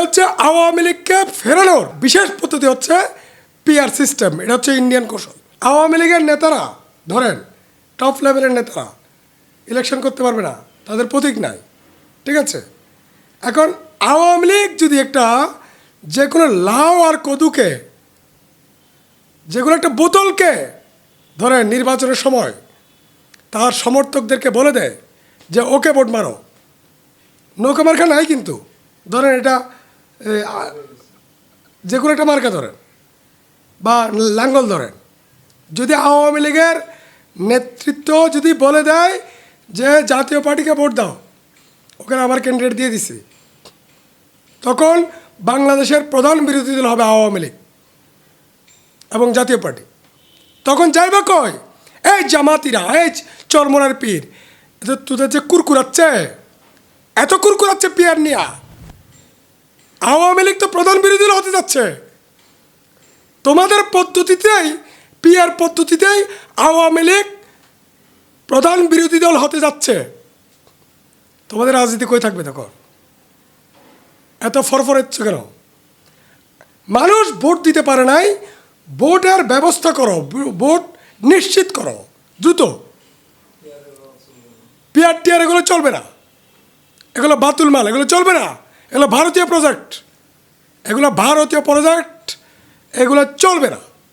হচ্ছে আওয়ামী লীগকে ফেরানোর বিশেষ পদ্ধতি হচ্ছে পিআর সিস্টেম এটা হচ্ছে ইন্ডিয়ান কৌশল। আওয়ামী লীগের নেতারা, ধরেন টপ লেভেলের নেতারা ইলেকশন করতে পারবে না, তাদের প্রতীক নাই, ঠিক আছে? এখন আওয়ামী লীগ যদি একটা যে কোনো লাউ আর কদুকে যে কোনো একটা বোতলকে, ধরেন, নির্বাচনের সময়, তার সমর্থকদেরকে বলে দেয় যে, ওকে ভোট মারো নৌকা মার্কা নাই কিন্তু। ধরেন, এটা যে কোনো একটা মার্কা ধরেন বা লাঙ্গল ধরেন যদি আওয়ামী লীগের নেতৃত্ব যদি বলে দেয় যে জাতীয় পার্টিকে ভোট দাও, ওখানে আমার ক্যান্ডিডেট দিয়ে দিছি, তখন বাংলাদেশের প্রধান বিরোধী দল হবে আওয়ামী লীগ এবং জাতীয় পার্টি। তখন যাইবা কয় এই জামাতিরা, এই চরমনার পীর তোদের যে কুরকুরাচ্ছে, এত কুরকুরাচ্ছে পিয়ার নিয়া। আওয়ামী লীগ তো প্রধান বিরোধী দল হতে যাচ্ছে। তোমাদের পদ্ধতিতেই, পিয়ার পদ্ধতিতেই আওয়ামী লীগ প্রধান বিরোধী দল হতে যাচ্ছে। তোমাদের রাজনীতি কই থাকবে তখন? এত ফরফরেচ্ছ কেন? মানুষ ভোট দিতে পারে নাই, ভোটের ব্যবস্থা করো, ভোট নিশ্চিত করো, দ্রুত। পিয়ার টিয়ার এগুলো চলবে না। এগুলো বাতুল মাল, এগুলো চলবে না। এগুলো ভারতীয় প্রজেক্ট এগুলো ভারতীয় প্রজেক্ট এগুলো চলবে না।